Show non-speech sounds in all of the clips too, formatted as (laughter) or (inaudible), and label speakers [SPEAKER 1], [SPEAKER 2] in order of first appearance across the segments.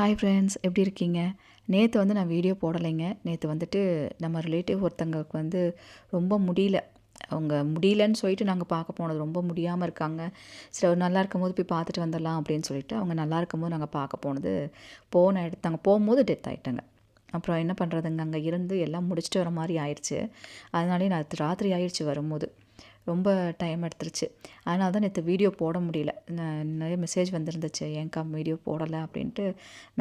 [SPEAKER 1] Hi friends எப்படி இருக்கீங்க? நேற்று வந்து நான் வீடியோ போடலைங்க. நேற்று வந்துட்டு நம்ம ரிலேட்டிவ் ஒருத்தங்களுக்கு வந்து ரொம்ப முடியல. அவங்க முடியலன்னு சொல்லிட்டு நாங்கள் பார்க்க போனது ரொம்ப முடியாமல் இருக்காங்க. சரி அவர் நல்லா இருக்கும்போது போய் பார்த்துட்டு வந்துடலாம் அப்படின்னு சொல்லிட்டு அவங்க நல்லா இருக்கும்போது நாங்கள் பார்க்க போனது. போன எடுத்தாங்க போகும்போது டெத் ஆகிட்டாங்க அப்புறம் என்ன பண்ணுறதுங்க அங்கே இருந்து எல்லாம் முடிச்சுட்டு வர மாதிரி ஆயிடுச்சு. அதனாலே நான் ராத்திரி ஆயிடுச்சு வரும்போது. ரொம்ப டைம் எடுத்துருச்சு. அதனால தான் நேற்று வீடியோ போட முடியல. நிறைய மெசேஜ் வந்துருந்துச்சு. ஏன்க்கா வீடியோ போடலை அப்படின்ட்டு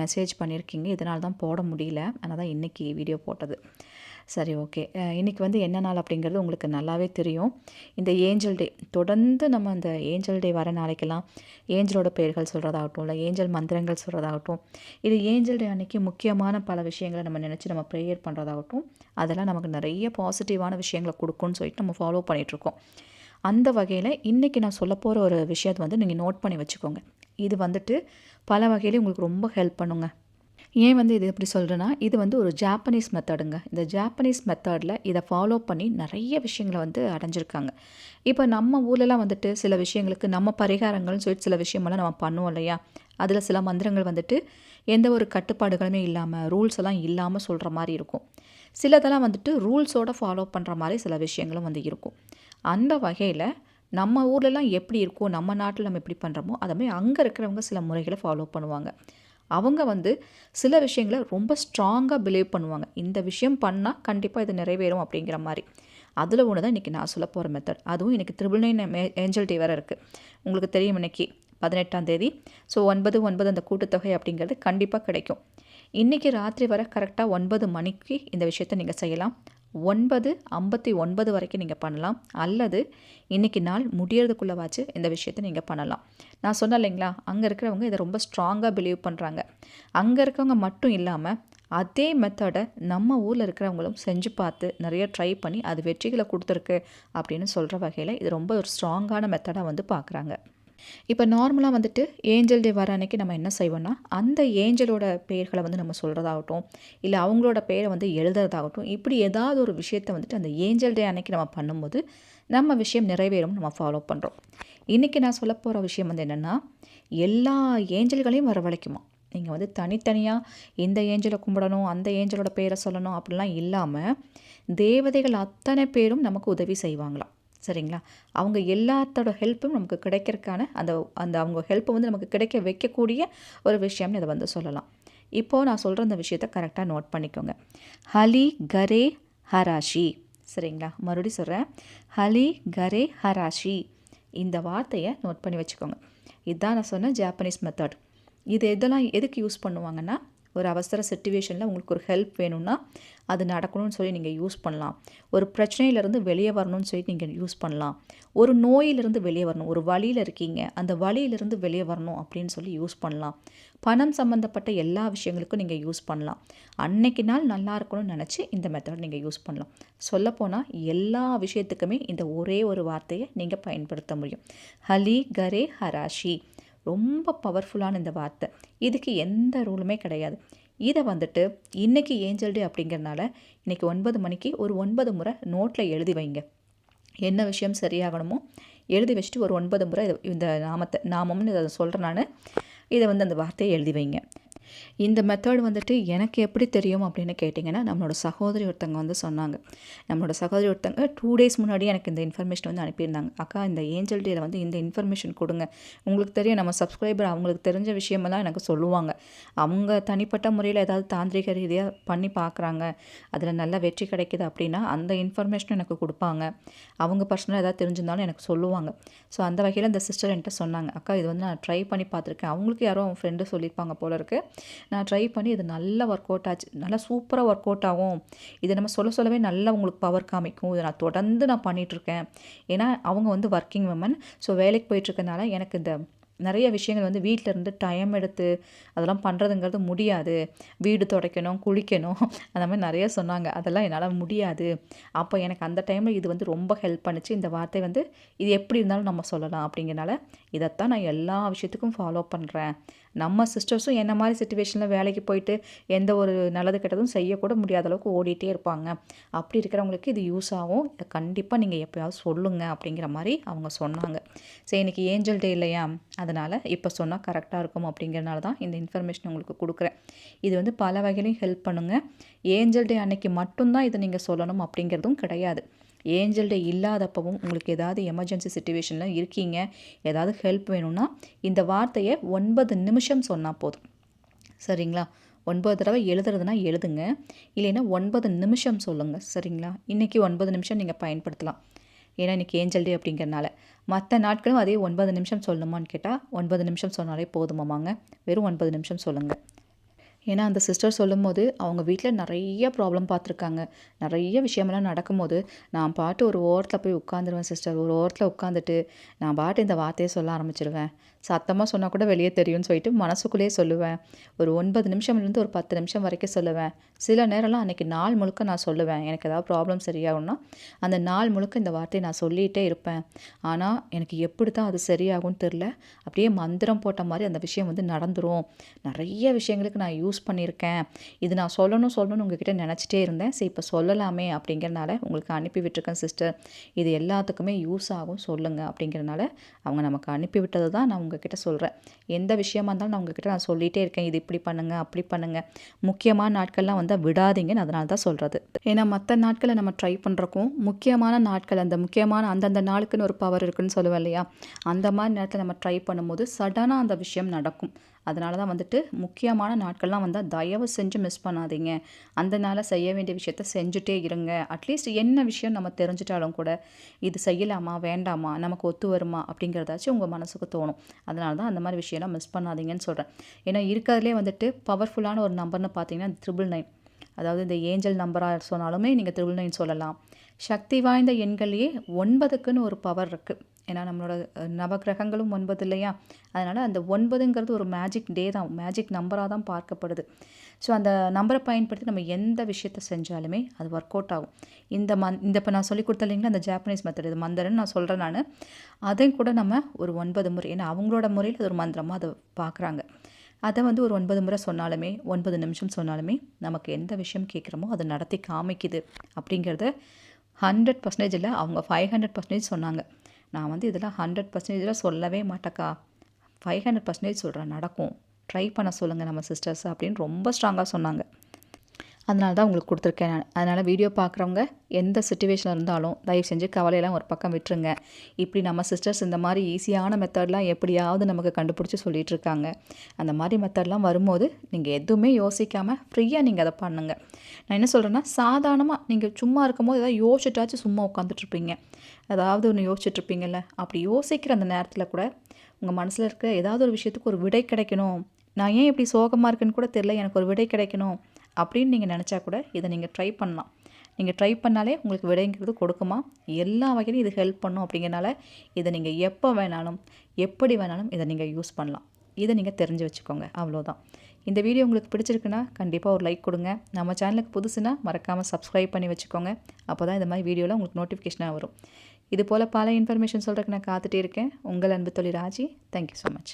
[SPEAKER 1] மெசேஜ் பண்ணியிருக்கீங்க இதனால தான் போட முடியல. அதனால் தான் இன்றைக்கி வீடியோ போட்டது. சரி ஓகே. இன்றைக்கி வந்து என்ன நாள் அப்படிங்கிறது உங்களுக்கு நல்லாவே தெரியும். இந்த ஏஞ்சல் டே தொடர்ந்து நம்ம அந்த ஏஞ்சல் டே வர நாளைக்கெல்லாம் ஏஞ்சலோட பெயர்கள் சொல்கிறதாகட்டும் இல்லை ஏஞ்சல் மந்திரங்கள் சொல்கிறதாகட்டும் இது ஏஞ்சல் டே அன்றைக்கி முக்கியமான பல விஷயங்களை நம்ம நினச்சி நம்ம ப்ரேயர் பண்ணுறதாகட்டும் அதெல்லாம் நமக்கு நிறைய பாசிட்டிவான விஷயங்களை கொடுக்கும்னு சொல்லிட்டு நம்ம ஃபாலோ பண்ணிகிட்ருக்கோம் அந்த வகையில் இன்றைக்கி நான் சொல்ல போகிற ஒரு விஷயத்தை வந்து நீங்கள் நோட் பண்ணி வச்சுக்கோங்க. இது வந்துட்டு பல வகையிலையும் உங்களுக்கு ரொம்ப ஹெல்ப் பண்ணுங்க. ஏன் வந்து இது எப்படி சொல்கிறேன்னா இது வந்து ஒரு ஜாப்பனீஸ் மெத்தடுங்க இந்த ஜாப்பனீஸ் மெத்தடில் இதை ஃபாலோ பண்ணி நிறைய விஷயங்களை வந்து அடைஞ்சிருக்காங்க. இப்போ நம்ம ஊர்லலாம் வந்துட்டு சில விஷயங்களுக்கு நம்ம பரிகாரங்கள்னு சொல்லிட்டு சில விஷயமெல்லாம் நம்ம பண்ணுவோம் இல்லையா? அதில் சில மந்திரங்கள் வந்துட்டு எந்த ஒரு கட்டுப்பாடுகளுமே இல்லாமல் ரூல்ஸ் எல்லாம் இல்லாமல் சொல்கிற மாதிரி இருக்கும். சிலதெல்லாம் வந்துட்டு ரூல்ஸோடு ஃபாலோ பண்ணுற மாதிரி சில விஷயங்களும் வந்து இருக்கும். அந்த வகையில் நம்ம ஊர்லலாம் எப்படி இருக்கோ நம்ம நாட்டில் நம்ம எப்படி பண்ணுறோமோ மாதிரி அங்கே இருக்கிறவங்க சில முறைகளை ஃபாலோ பண்ணுவாங்க. அவங்க வந்து சில விஷயங்களை ரொம்ப ஸ்ட்ராங்காக பிலீவ் பண்ணுவாங்க. இந்த விஷயம் பண்ணால் கண்டிப்பாக இது நிறைவேறும் அப்படிங்கிற மாதிரி. அதில் ஒன்று தான் இன்றைக்கி நான் சொல்ல போகிற மெத்தட் அதுவும் இன்றைக்கி த்ரிபிள் நைன் ஏஞ்சல் டே வேறு இருக்குது உங்களுக்கு தெரியும் இன்றைக்கி பதினெட்டாம் தேதி. ஸோ ஒன்பது ஒன்பது அந்த கூட்டுத்தொகை அப்படிங்கிறது கண்டிப்பாக கிடைக்கும். இன்றைக்கி ராத்திரி வர கரெக்டாக ஒன்பது மணிக்கு இந்த விஷயத்தை நீங்கள் செய்யலாம். ஒன்பது ஐம்பத்தி ஒன்பது வரைக்கும் நீங்கள் பண்ணலாம். அல்லது இன்றைக்கி நாள் முடியறதுக்குள்ளவாச்சு இந்த விஷயத்தை நீங்கள் பண்ணலாம். நான் சொன்னேன் இல்லைங்களா? அங்கே இருக்கிறவங்க இதை ரொம்ப ஸ்ட்ராங்காக பிலீவ் பண்ணுறாங்க அங்கே இருக்கவங்க மட்டும் இல்லாமல் அதே மெத்தடை நம்ம ஊரில் இருக்கிறவங்களும் செஞ்சு பார்த்து நிறைய ட்ரை பண்ணி அது வெற்றிகளை கொடுத்துருக்கு அப்படின்னு சொல்கிற வகையில் இது ரொம்ப ஒரு ஸ்ட்ராங்கான மெத்தடாக வந்து பார்க்குறாங்க. இப்போ நார்மலாக வந்துட்டு ஏஞ்சல் டே வர அன்னைக்கு நம்ம என்ன செய்வோம்னா அந்த ஏஞ்சலோட பெயர்களை வந்து நம்ம சொல்கிறதாகட்டும் இல்லை அவங்களோட பெயரை வந்து எழுதுறதாகட்டும் இப்படி ஏதாவது ஒரு விஷயத்தை வந்துட்டு அந்த ஏஞ்சல் டே அன்னைக்கு நம்ம பண்ணும்போது நம்ம விஷயம் நிறைவேறும் நம்ம ஃபாலோ பண்ணுறோம் இன்றைக்கி நான் சொல்ல போகிற விஷயம் வந்து என்னென்னா எல்லா ஏஞ்சல்களையும் வரவழைக்குமா? நீங்கள் வந்து தனித்தனியாக இந்த ஏஞ்சலை கும்பிடணும் அந்த ஏஞ்சலோட பேரை சொல்லணும் அப்படிலாம் இல்லாமல் தேவதைகள் அத்தனை பேரும் நமக்கு உதவி செய்வாங்களாம். சரிங்களா? அவங்க எல்லாத்தோட ஹெல்ப்பும் நமக்கு கிடைக்கிறதுக்கான அந்த அந்த அவங்க ஹெல்ப்பை வந்து நமக்கு கிடைக்க வைக்கக்கூடிய ஒரு விஷயம்னு இதை வந்து சொல்லலாம். இப்போது நான் சொல்கிற அந்த விஷயத்த கரெக்டாக நோட் பண்ணிக்கோங்க. ஹலி கரே ஹராஷி. சரிங்களா? மறுபடியும் சொல்கிறேன் ஹலி கரே ஹராஷி. இந்த வார்த்தையை நோட் பண்ணி வச்சுக்கோங்க. இதுதான் நான் சொன்ன ஜாப்பனீஸ் மெத்தட் இது எதெல்லாம் எதுக்கு யூஸ் பண்ணுவாங்கன்னா ஒரு அவசர சுச்சுவேஷனில் உங்களுக்கு ஒரு ஹெல்ப் வேணும்னா அது நடக்கணும்னு சொல்லி நீங்கள் யூஸ் பண்ணலாம். ஒரு பிரச்சனையிலேருந்து வெளியே வரணும்னு சொல்லி நீங்கள் யூஸ் பண்ணலாம். ஒரு நோயிலிருந்து வெளியே வரணும். ஒரு வழியில் இருக்கீங்க. அந்த வழியிலிருந்து வெளியே வரணும் அப்படின்னு சொல்லி யூஸ் பண்ணலாம். பணம் சம்மந்தப்பட்ட எல்லா விஷயங்களுக்கும் நீங்கள் யூஸ் பண்ணலாம். அன்னைக்கு நாள் நல்லா இருக்கணும்னு நினச்சி இந்த மெத்தட் நீங்கள் யூஸ் பண்ணலாம். சொல்லப்போனால் எல்லா விஷயத்துக்குமே இந்த ஒரே ஒரு வார்த்தையை நீங்கள் பயன்படுத்த முடியும். ஹலி கரே ஹராஷி. ரொம்ப பவர்ஃபுல்லான இந்த வார்த்தை. இதுக்கு எந்த ரூலுமே கிடையாது. இதை வந்துட்டு இன்றைக்கி ஏஞ்சல் டே அப்படிங்கிறனால இன்றைக்கி ஒன்பது மணிக்கு ஒரு ஒன்பது முறை நோட்டில் எழுதி வைங்க. என்ன விஷயம் சரியாகணுமோ எழுதி வச்சுட்டு ஒரு ஒன்பது முறை இந்த நாமத்தை நாமம்னு இதை சொல்கிறேன் நான். இதை வந்து அந்த வார்த்தையை எழுதி வைங்க. இந்த மெத்தட் வந்துட்டு எனக்கு எப்படி தெரியும் அப்படின்னு கேட்டிங்கன்னா நம்மளோட சகோதரி ஒருத்தங்க வந்து சொன்னாங்க. நம்மளோட சகோதரி ஒருத்தங்க டூ டேஸ் முன்னாடி எனக்கு இந்த இன்ஃபர்மேஷன் வந்து அனுப்பியிருந்தாங்க. அக்கா இந்த ஏஞ்சல் டேயில் வந்து இந்த இன்ஃபர்மேஷன் கொடுங்க. உங்களுக்கு தெரியும் நம்ம சப்ஸ்கிரைபர் அவங்களுக்கு தெரிஞ்ச விஷயமெல்லாம் எனக்கு சொல்லுவாங்க. அவங்க தனிப்பட்ட முறையில் ஏதாவது தாந்திரிக ரீதியாக பண்ணி பார்க்குறாங்க அதில் நல்ல வெற்றி கிடைக்கிது அப்படின்னா அந்த இன்ஃபர்மேஷனும் எனக்கு கொடுப்பாங்க. அவங்க பர்சனலாக ஏதாவது தெரிஞ்சிருந்தாலும் எனக்கு சொல்லுவாங்க. ஸோ அந்த வகையில் இந்த சிஸ்டர் என்கிட்ட சொன்னாங்க. அக்கா இது வந்து நான் ட்ரை பண்ணி பார்த்துருக்கேன். அவங்களுக்கு யாரோ அவங்க ஃப்ரெண்டு சொல்லியிருப்பாங்க போல இருக்குது நான் ட்ரை பண்ணி இது நல்லா ஒர்க் அவுட் ஆச்சு. நல்லா சூப்பராக ஒர்க் அவுட் ஆகும். இதை நம்ம சொல்ல சொல்லவே நல்லா உங்களுக்கு பவர் காமிக்கும். இதை நான் தொடர்ந்து நான் பண்ணிகிட்ருக்கேன் ஏன்னா அவங்க வந்து ஒர்க்கிங் உமன் ஸோ வேலைக்கு போயிட்டுருக்கனால எனக்கு இந்த நிறைய விஷயங்கள் வந்து வீட்டில் இருந்து டைம் எடுத்து அதெல்லாம் பண்ணுறதுங்கிறது முடியாது. வீடு துடைக்கணும் குளிக்கணும். (laughs) அந்த மாதிரி நிறைய சொன்னாங்க. அதெல்லாம் என்னால் முடியாது. அப்போ எனக்கு அந்த டைமில் இது வந்து ரொம்ப ஹெல்ப் பண்ணிச்சு. இந்த வார்த்தை வந்து இது எப்படி இருந்தாலும் நம்ம சொல்லலாம் அப்படிங்கிறனால இதைத்தான் நான் எல்லா விஷயத்துக்கும் ஃபாலோ பண்ணுறேன் நம்ம சிஸ்டர்ஸும் என்ன மாதிரி சுச்சுவேஷனில் வேலைக்கு போயிட்டு எந்த ஒரு நல்லது கெட்டதும் செய்யக்கூட முடியாத அளவுக்கு ஓடிட்டே இருப்பாங்க. அப்படி இருக்கிறவங்களுக்கு இது யூஸ் ஆகும். இதை கண்டிப்பாக நீங்கள் எப்போயாவது சொல்லுங்கள் அப்படிங்கிற மாதிரி அவங்க சொன்னாங்க. சரி இன்றைக்கி ஏஞ்சல் டே இல்லையா? அதனால் இப்போ சொன்னால் கரெக்டாக இருக்கும் அப்படிங்கிறனால தான் இந்த இன்ஃபர்மேஷன் உங்களுக்கு கொடுக்குறேன். இது வந்து பல வகையிலையும் ஹெல்ப் பண்ணுங்கள் ஏஞ்சல் டே அன்னைக்கு மட்டும்தான் இதை நீங்கள் சொல்லணும் அப்படிங்கிறதும் கிடையாது. ஏஞ்சல் டே இல்லாதப்பவும் உங்களுக்கு ஏதாவது எமர்ஜென்சி சுச்சுவேஷனில் இருக்கீங்க ஏதாவது ஹெல்ப் வேணும்னா இந்த வார்த்தையை ஒன்பது நிமிஷம் சொன்னால் போதும். சரிங்களா? ஒன்பது தடவை எழுதுறதுனா எழுதுங்க. இல்லைன்னா ஒன்பது நிமிஷம் சொல்லுங்கள் சரிங்களா? இன்றைக்கி ஒன்பது நிமிஷம் நீங்கள் பயன்படுத்தலாம். ஏன்னா இன்றைக்கி ஏஞ்சல் டே அப்படிங்கிறனால. மற்ற நாட்களும் அதே ஒன்பது நிமிஷம் சொல்லணுமான்னு கேட்டால் ஒன்பது நிமிஷம் சொன்னாலே போதுமாமாங்க. வெறும் ஒன்பது நிமிஷம் சொல்லுங்கள் ஏன்னா அந்த சிஸ்டர் சொல்லும்போது அவங்க வீட்டில் நிறைய ப்ராப்ளம் பார்த்துருக்காங்க நிறைய விஷயமெல்லாம் நடக்கும்போது நான் பாட்டு ஒரு ஓரத்தில் போய் உட்காந்துருவேன் சிஸ்டர். ஒரு ஓரத்தில் உட்காந்துட்டு நான் பாட்டு இந்த வார்த்தையை சொல்ல ஆரம்பிச்சிருவேன். சத்தமாக சொன்னால் கூட வெளியே தெரியும்னு சொல்லிட்டு மனசுக்குள்ளேயே சொல்லுவேன். ஒரு ஒன்பது நிமிஷம்லேருந்து ஒரு பத்து நிமிஷம் வரைக்கும் சொல்லுவேன். சில நேரம்லாம் அன்றைக்கி நாள் முழுக்க நான் சொல்லுவேன். எனக்கு ஏதாவது ப்ராப்ளம் சரியாகும்னா அந்த நாள் முழுக்க இந்த வார்த்தையை நான் சொல்லிகிட்டே இருப்பேன். ஆனால் எனக்கு எப்படி தான் அது சரியாகும்னு தெரில அப்படியே மந்திரம் போட்ட மாதிரி அந்த விஷயம் வந்து நடந்துடும் நிறைய விஷயங்களுக்கு நான் யூஸ் பண்ணியிருக்கேன். இது நான் சொல்லணும் சொல்லணும்னு உங்ககிட்ட நினச்சிட்டே இருந்தேன். சரி இப்போ சொல்லலாமே அப்படிங்கிறனால உங்களுக்கு அனுப்பி விட்டுருக்கேன் சிஸ்டர் இது எல்லாத்துக்குமே யூஸ் ஆகும் சொல்லுங்கள் அப்படிங்கிறனால அவங்க நமக்கு அனுப்பி விட்டது தான் நான் உங்ககிட்ட சொல்கிறேன் எந்த விஷயமா இருந்தாலும் நான் உங்ககிட்ட நான் சொல்லிகிட்டே இருக்கேன். இது இப்படி பண்ணுங்கள் அப்படி பண்ணுங்கள் முக்கியமான நாட்கள்லாம் வந்து விடாதீங்கன்னு அதனால தான் சொல்கிறது ஏன்னா மற்ற நாட்களை நம்ம ட்ரை பண்ணுறக்கும் முக்கியமான நாட்கள் அந்த முக்கியமான அந்தந்த நாளுக்குன்னு ஒரு பவர் இருக்குன்னு சொல்லுவேன் இல்லையா? அந்த மாதிரி நேரத்தில் நம்ம ட்ரை பண்ணும்போது சடனாக அந்த விஷயம் நடக்கும். அதனால தான் வந்துட்டு முக்கியமான நாட்கள்லாம் வந்தால் தயவு செஞ்சு மிஸ் பண்ணாதீங்க. அந்த நாளில் செய்ய வேண்டிய விஷயத்த செஞ்சுட்டே இருங்க. அட்லீஸ்ட் என்ன விஷயம் நம்ம தெரிஞ்சிட்டாலும் கூட இது செய்யலாமா வேண்டாமா நமக்கு ஒத்து வருமா அப்படிங்கிறதாச்சும் உங்கள் மனசுக்கு தோணும். அதனால தான் அந்த மாதிரி விஷயம்லாம் மிஸ் பண்ணாதீங்கன்னு சொல்கிறேன் ஏன்னா இருக்கிறதுலே வந்துட்டு பவர்ஃபுல்லான ஒரு நம்பர்னு பார்த்தீங்கன்னா த்ரிபிள் நைன் அதாவது இந்த ஏஞ்சல் நம்பராக சொன்னாலுமே நீங்கள் த்ரிபிள் நைன் சொல்லலாம். சக்தி வாய்ந்த எண்கள்லேயே ஒன்பதுக்குன்னு ஒரு பவர் இருக்குது ஏன்னா நம்மளோட நவகிரகங்களும் ஒன்பது இல்லையா? அதனால் அந்த ஒன்பதுங்கிறது ஒரு மேஜிக் டே தான். மேஜிக் நம்பராக தான் பார்க்கப்படுது. ஸோ அந்த நம்பரை பயன்படுத்தி நம்ம எந்த விஷயத்த செஞ்சாலுமே அது ஒர்க் அவுட் ஆகும். இந்த மந் இந்த இப்போ நான் சொல்லி கொடுத்த இல்லைங்களா அந்த ஜாப்பனீஸ் மெத்தட் இது மந்திரன்னு நான் சொல்கிறேன் நான். அதையும் கூட நம்ம ஒரு ஒன்பது முறை ஏன்னா அவங்களோட முறையில் அது ஒரு மந்திரமாக அதை பார்க்குறாங்க. அதை வந்து ஒரு ஒன்பது முறை சொன்னாலுமே ஒன்பது நிமிஷம் சொன்னாலுமே நமக்கு எந்த விஷயம் கேட்குறோமோ அதை நடத்தி காமிக்குது அப்படிங்கிறத ஹண்ட்ரட் பர்சன்டேஜ் இல்லை அவங்க ஃபைவ் ஹண்ட்ரட் பர்சன்டேஜ் சொன்னாங்க. நான் வந்து இதெல்லாம் ஹண்ட்ரட் பர்சன்டேஜில் சொல்லவே மாட்டேக்கா. ஃபைவ் ஹண்ட்ரட் பர்சன்டேஜ் சொல்கிறேன் நடக்கும். ட்ரை பண்ண சொல்லுங்கள் நம்ம சிஸ்டர்ஸ் அப்படின்னு ரொம்ப ஸ்ட்ராங்காக சொன்னாங்க. அதனால தான் உங்களுக்கு கொடுத்துருக்கேன் நான். அதனால் வீடியோ பார்க்குறவங்க எந்த சுச்சுவேஷனில் இருந்தாலும் தயவு செஞ்சு கவலையெல்லாம் ஒரு பக்கம் விட்டுருங்க. இப்படி நம்ம சிஸ்டர்ஸ் இந்த மாதிரி ஈஸியான மெத்தட்லாம் எப்படியாவது நமக்கு கண்டுபிடிச்சி சொல்லிகிட்டு இருக்காங்க. அந்த மாதிரி மெத்தட்லாம் வரும்போது நீங்கள் எதுவுமே யோசிக்காமல் ஃப்ரீயாக நீங்கள் அதை பண்ணுங்கள் நான் என்ன சொல்கிறேன்னா சாதாரணமாக நீங்கள் சும்மா இருக்கும்போது ஏதாவது யோசிச்சிட்டாச்சும் சும்மா உட்காந்துட்ருப்பீங்க ஏதாவது ஒன்று யோசிச்சுட்ருப்பீங்கல்ல அப்படி யோசிக்கிற அந்த நேரத்தில் கூட உங்கள் மனசில் இருக்க ஏதாவது ஒரு விஷயத்துக்கு ஒரு விடை கிடைக்கணும். நான் ஏன் இப்படி சோகமாக இருக்குன்னு கூட தெரில எனக்கு ஒரு விடை கிடைக்கணும். அப்படின்னு நீங்கள் நினச்சா கூட இதை நீங்கள் ட்ரை பண்ணலாம். நீங்கள் ட்ரை பண்ணாலே உங்களுக்கு விடைங்கிறது கொடுக்குமா? எல்லா வகையிலும் இது ஹெல்ப் பண்ணும் அப்படிங்கிறனால இதை நீங்கள் எப்போ வேணாலும் எப்படி வேணாலும் இதை நீங்கள் யூஸ் பண்ணலாம். இதை நீங்கள் தெரிஞ்சு வச்சுக்கோங்க. அவ்வளோதான் இந்த வீடியோ உங்களுக்கு பிடிச்சிருக்குன்னா கண்டிப்பாக ஒரு லைக் கொடுங்க. நம்ம சேனலுக்கு புதுசுனா மறக்காமல் சப்ஸ்கிரைப் பண்ணி வச்சுக்கோங்க. அப்போ தான் இந்த மாதிரி வீடியோவில் உங்களுக்கு நோட்டிஃபிகேஷனாக வரும். இது போல் பல இன்ஃபர்மேஷன் சொல்கிறதுக்கு நான் காத்துட்டே இருக்கேன். உங்கள் அன்பு தொழில் ராஜி. Thank you so much